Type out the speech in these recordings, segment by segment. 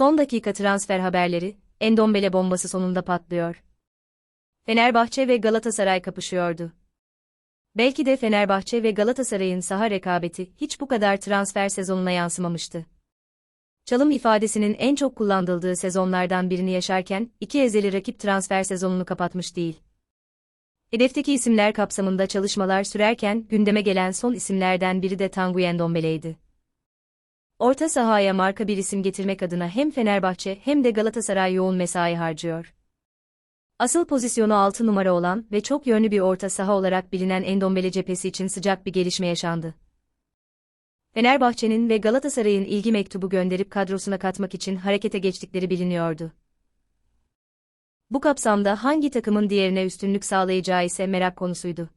Son dakika transfer haberleri, Endombele bombası sonunda patlıyor. Fenerbahçe ve Galatasaray kapışıyordu. Belki de Fenerbahçe ve Galatasaray'ın saha rekabeti hiç bu kadar transfer sezonuna yansımamıştı. Çalım ifadesinin en çok kullanıldığı sezonlardan birini yaşarken, iki ezeli rakip transfer sezonunu kapatmış değil. Hedefteki isimler kapsamında çalışmalar sürerken gündeme gelen son isimlerden biri de Tanguy Ndombele'ydi. Orta sahaya marka bir isim getirmek adına hem Fenerbahçe hem de Galatasaray yoğun mesai harcıyor. Asıl pozisyonu 6 numara olan ve çok yönlü bir orta saha olarak bilinen Endombele cephesi için sıcak bir gelişme yaşandı. Fenerbahçe'nin ve Galatasaray'ın ilgi mektubu gönderip kadrosuna katmak için harekete geçtikleri biliniyordu. Bu kapsamda hangi takımın diğerine üstünlük sağlayacağı ise merak konusuydu.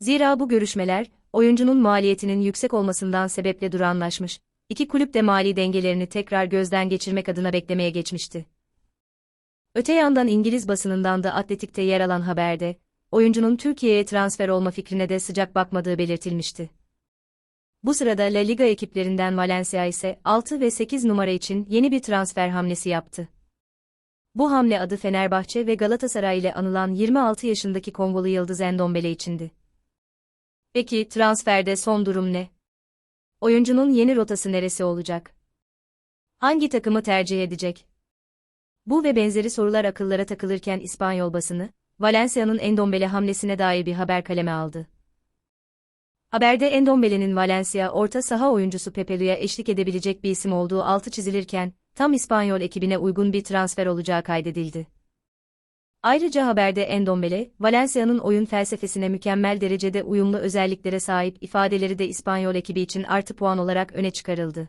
Zira bu görüşmeler, oyuncunun maliyetinin yüksek olmasından sebeple duranlaşmış, iki kulüp de mali dengelerini tekrar gözden geçirmek adına beklemeye geçmişti. Öte yandan İngiliz basınından da Atletik'te yer alan haberde, oyuncunun Türkiye'ye transfer olma fikrine de sıcak bakmadığı belirtilmişti. Bu sırada La Liga ekiplerinden Valencia ise 6 ve 8 numara için yeni bir transfer hamlesi yaptı. Bu hamle adı Fenerbahçe ve Galatasaray ile anılan 26 yaşındaki Kongolu Yıldız Endombele içindi. Peki transferde son durum ne? Oyuncunun yeni rotası neresi olacak? Hangi takımı tercih edecek? Bu ve benzeri sorular akıllara takılırken İspanyol basını, Valencia'nın Endombele hamlesine dair bir haber kaleme aldı. Haberde Endombele'nin Valencia orta saha oyuncusu Pepelu'ya eşlik edebilecek bir isim olduğu altı çizilirken, tam İspanyol ekibine uygun bir transfer olacağı kaydedildi. Ayrıca haberde Endombele, Valencia'nın oyun felsefesine mükemmel derecede uyumlu özelliklere sahip ifadeleri de İspanyol ekibi için artı puan olarak öne çıkarıldı.